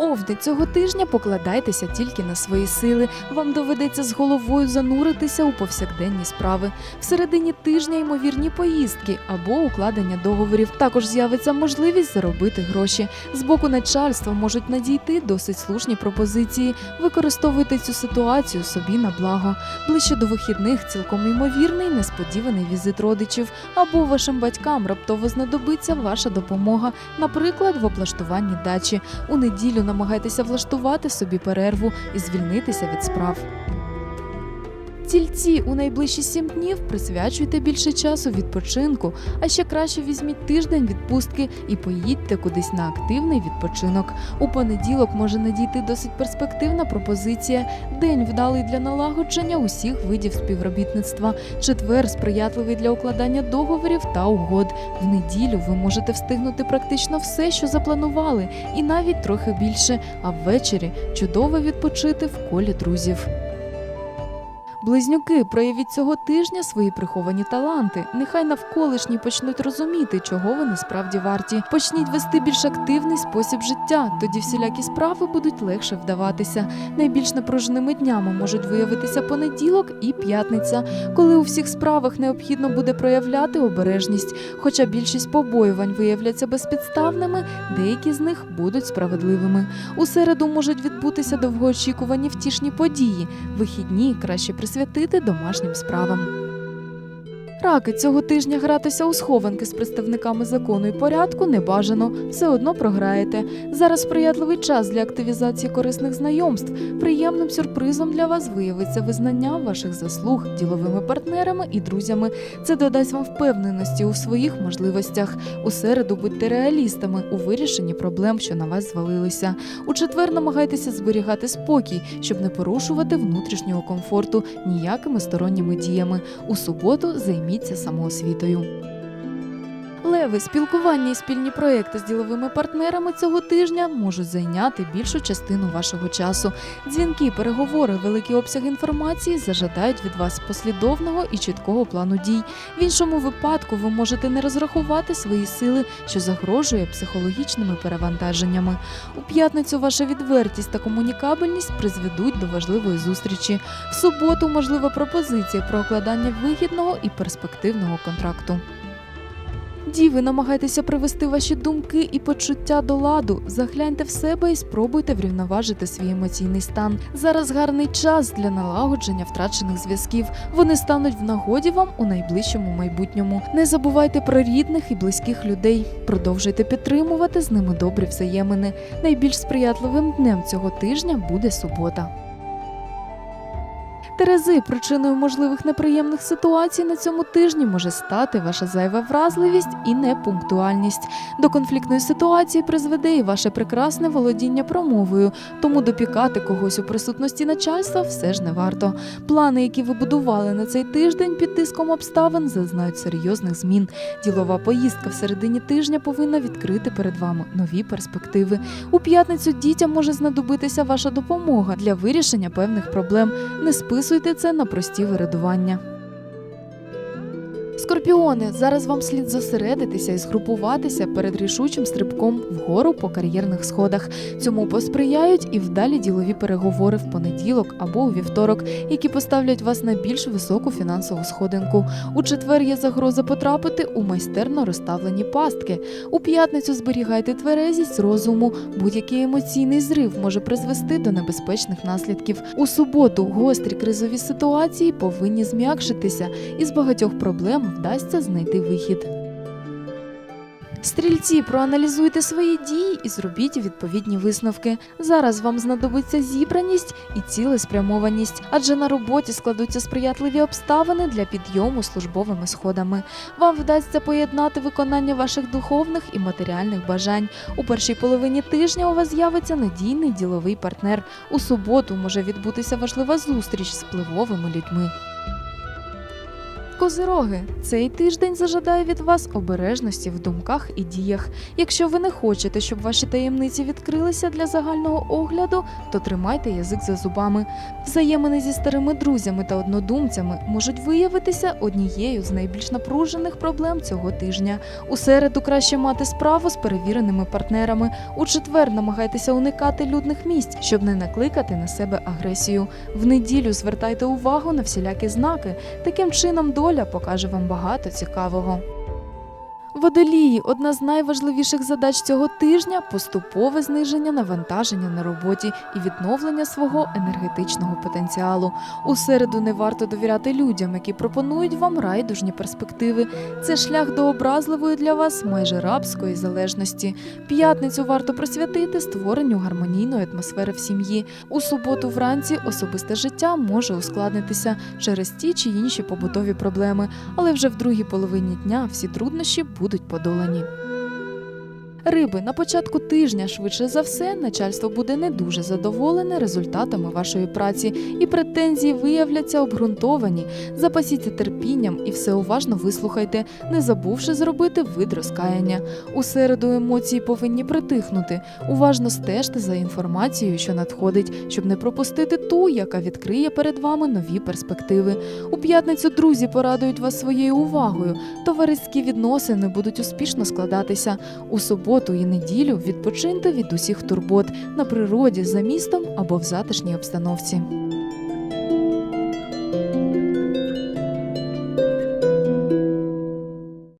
Овни цього тижня покладайтеся тільки на свої сили. Вам доведеться з головою зануритися у повсякденні справи. Всередині тижня ймовірні поїздки або укладення договорів. Також з'явиться можливість заробити гроші. З боку начальства можуть надійти досить слушні пропозиції. Використовуйте цю ситуацію собі на благо. Ближче до вихідних цілком ймовірний несподіваний візит родичів або вашим батькам раптово знадобиться ваша допомога, наприклад, в облаштуванні дачі. У неділю намагайтеся влаштувати собі перерву і звільнитися від справ. Тільці у найближчі сім днів присвячуйте більше часу відпочинку, а ще краще візьміть тиждень відпустки і поїдьте кудись на активний відпочинок. У понеділок може надійти досить перспективна пропозиція, день вдалий для налагодження усіх видів співробітництва. Четвер сприятливий для укладання договорів та угод. В неділю ви можете встигнути практично все, що запланували, і навіть трохи більше. А ввечері чудово відпочити в колі друзів. Близнюки, проявіть цього тижня свої приховані таланти. Нехай навколишні почнуть розуміти, чого вони справді варті. Почніть вести більш активний спосіб життя. Тоді всілякі справи будуть легше вдаватися. Найбільш напруженими днями можуть виявитися понеділок і п'ятниця, коли у всіх справах необхідно буде проявляти обережність. Хоча більшість побоювань виявляться безпідставними, деякі з них будуть справедливими. У середу можуть відбутися довгоочікувані втішні події. Вихідні краще присвятити домашнім справам. Раки цього тижня гратися у схованки з представниками закону і порядку не бажано, все одно програєте. Зараз сприятливий час для активізації корисних знайомств. Приємним сюрпризом для вас виявиться визнання ваших заслуг діловими партнерами і друзями. Це додасть вам впевненості у своїх можливостях. У середу будьте реалістами у вирішенні проблем, що на вас звалилися. У четвер намагайтеся зберігати спокій, щоб не порушувати внутрішнього комфорту ніякими сторонніми діями. У суботу займіться самоосвітою. Леви, спілкування і спільні проекти з діловими партнерами цього тижня можуть зайняти більшу частину вашого часу. Дзвінки, переговори, великий обсяг інформації зажадають від вас послідовного і чіткого плану дій. В іншому випадку ви можете не розрахувати свої сили, що загрожує психологічними перевантаженнями. У п'ятницю ваша відвертість та комунікабельність призведуть до важливої зустрічі. В суботу можлива пропозиція про укладання вигідного і перспективного контракту. Діви, намагайтеся привести ваші думки і почуття до ладу. Загляньте в себе і спробуйте врівноважити свій емоційний стан. Зараз гарний час для налагодження втрачених зв'язків. Вони стануть в нагоді вам у найближчому майбутньому. Не забувайте про рідних і близьких людей. Продовжуйте підтримувати з ними добрі взаємини. Найбільш сприятливим днем цього тижня буде субота. Терези, причиною можливих неприємних ситуацій на цьому тижні може стати ваша зайва вразливість і непунктуальність. До конфліктної ситуації призведе і ваше прекрасне володіння промовою, тому допікати когось у присутності начальства все ж не варто. Плани, які ви будували на цей тиждень під тиском обставин, зазнають серйозних змін. Ділова поїздка в середині тижня повинна відкрити перед вами нові перспективи. У п'ятницю дітям може знадобитися ваша допомога для вирішення певних проблем. Не списуйте це на прості вирядування. Скорпіони, зараз вам слід зосередитися і згрупуватися перед рішучим стрибком вгору по кар'єрних сходах. Цьому посприяють і вдалі ділові переговори в понеділок або у вівторок, які поставлять вас на більш високу фінансову сходинку. У четвер є загроза потрапити у майстерно розставлені пастки. У п'ятницю зберігайте тверезість розуму. Будь-який емоційний зрив може призвести до небезпечних наслідків. У суботу гострі кризові ситуації повинні зм'якшитися, і з багатьох проблем вдасться знайти вихід. Стрільці, проаналізуйте свої дії і зробіть відповідні висновки. Зараз вам знадобиться зібраність і цілеспрямованість, адже на роботі складуться сприятливі обставини для підйому службовими сходами. Вам вдасться поєднати виконання ваших духовних і матеріальних бажань. У першій половині тижня у вас з'явиться надійний діловий партнер. У суботу може відбутися важлива зустріч з впливовими людьми. Козироги, цей тиждень зажадає від вас обережності в думках і діях. Якщо ви не хочете, щоб ваші таємниці відкрилися для загального огляду, то тримайте язик за зубами. Взаємини зі старими друзями та однодумцями можуть виявитися однією з найбільш напружених проблем цього тижня. У середу краще мати справу з перевіреними партнерами. У четвер намагайтеся уникати людних місць, щоб не накликати на себе агресію. В неділю звертайте увагу на всілякі знаки. Таким чином, доля покаже вам багато цікавого. Водолії одна з найважливіших задач цього тижня поступове зниження навантаження на роботі і відновлення свого енергетичного потенціалу. У середу не варто довіряти людям, які пропонують вам райдужні перспективи. Це шлях до образливої для вас майже рабської залежності. П'ятницю варто присвятити створенню гармонійної атмосфери в сім'ї. У суботу вранці особисте життя може ускладнитися через ті чи інші побутові проблеми, але вже в другій половині дня всі труднощі будуть подолані. Риби на початку тижня швидше за все начальство буде не дуже задоволене результатами вашої праці, і претензії виявляться обґрунтовані. Запасіться терпінням і все уважно вислухайте, не забувши зробити вид розкаяння. У середу емоції повинні притихнути. Уважно стежте за інформацією, що надходить, щоб не пропустити ту, яка відкриє перед вами нові перспективи. У п'ятницю друзі порадують вас своєю увагою. Товариські відносини будуть успішно складатися. У суботу і неділю відпочиньте від усіх турбот на природі, за містом або в затишній обстановці.